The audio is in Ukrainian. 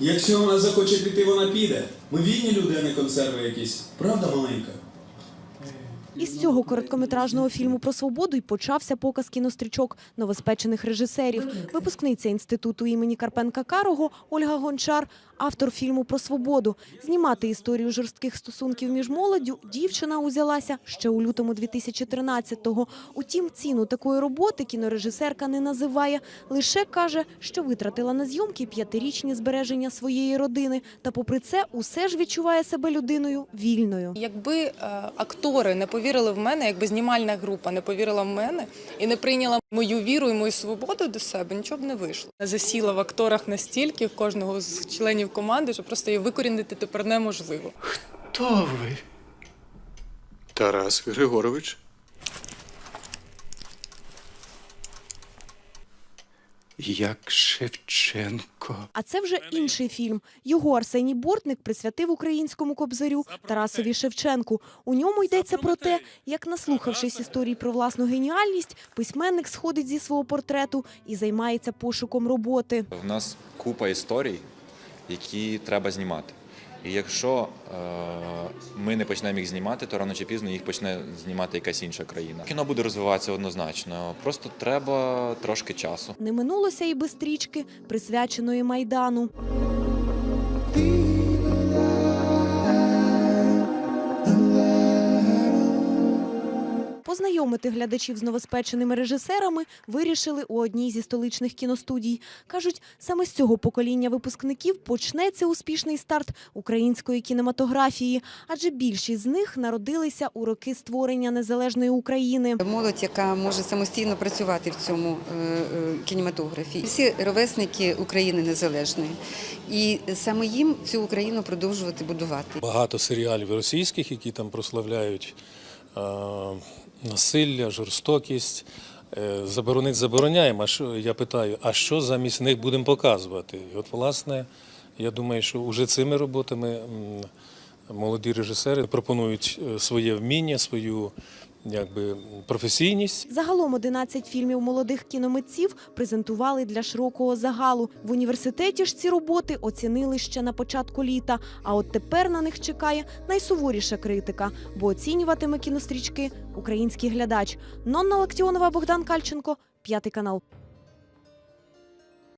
Якщо вона захоче піти, вона піде. Ми вільні люди, а не консерви якісь. Правда, маленька? Із цього короткометражного фільму про свободу й почався показ кінострічок новоспечених режисерів. Випускниця інституту імені Карпенка Карого Ольга Гончар, автор фільму про свободу. Знімати історію жорстких стосунків між молоддю дівчина узялася ще у лютому 2013-го. Утім, ціну такої роботи кінорежисерка не називає. Лише каже, що витратила на зйомки п'ятирічні збереження своєї родини. Та попри це усе ж відчуває себе людиною вільною. Якби е, актори не повірили в мене, якби знімальна група не повірила в мене і не прийняла мою віру і мою свободу до себе, нічого б не вийшло. Засіла в акторах настільки кожного з членів команди, що просто її викорінити тепер неможливо. Хто ви? Тарас Григорович. Як Шевченко. А це вже інший фільм. Його Арсеній Бортник присвятив українському кобзарю Тарасові Шевченку. У ньому йдеться про те, як, наслухавшись історій про власну геніальність, письменник сходить зі свого портрету і займається пошуком роботи. В нас купа історій, які треба знімати. І якщо е, ми не почнемо їх знімати, то рано чи пізно їх почне знімати якась інша країна. Кіно буде розвиватися однозначно. Просто треба трошки часу. Не минулося і без стрічки, присвяченої Майдану. Познайомити глядачів з новоспеченими режисерами вирішили у одній зі столичних кіностудій. Кажуть, саме з цього покоління випускників почнеться успішний старт української кінематографії, адже більшість з них народилися у роки створення незалежної України. Молодь, яка може самостійно працювати в цьому е, е, кінематографі. Всі ровесники України незалежної. І саме їм цю Україну продовжувати будувати. Багато серіалів російських, які там прославляють насилля, жорстокість. Е, заборонить забороняємо. Я питаю, а що замість них будемо показувати? І от, власне, я думаю, що вже цими роботами молоді режисери пропонують е, своє вміння, свою якби, професійність. Загалом 11 фільмів молодих кіномитців презентували для широкого загалу. В університеті ж ці роботи оцінили ще на початку літа. А от тепер на них чекає найсуворіша критика, бо оцінюватиме кінострічки український глядач. Нонна Лактіонова, Богдан Кальченко, п'ятий канал.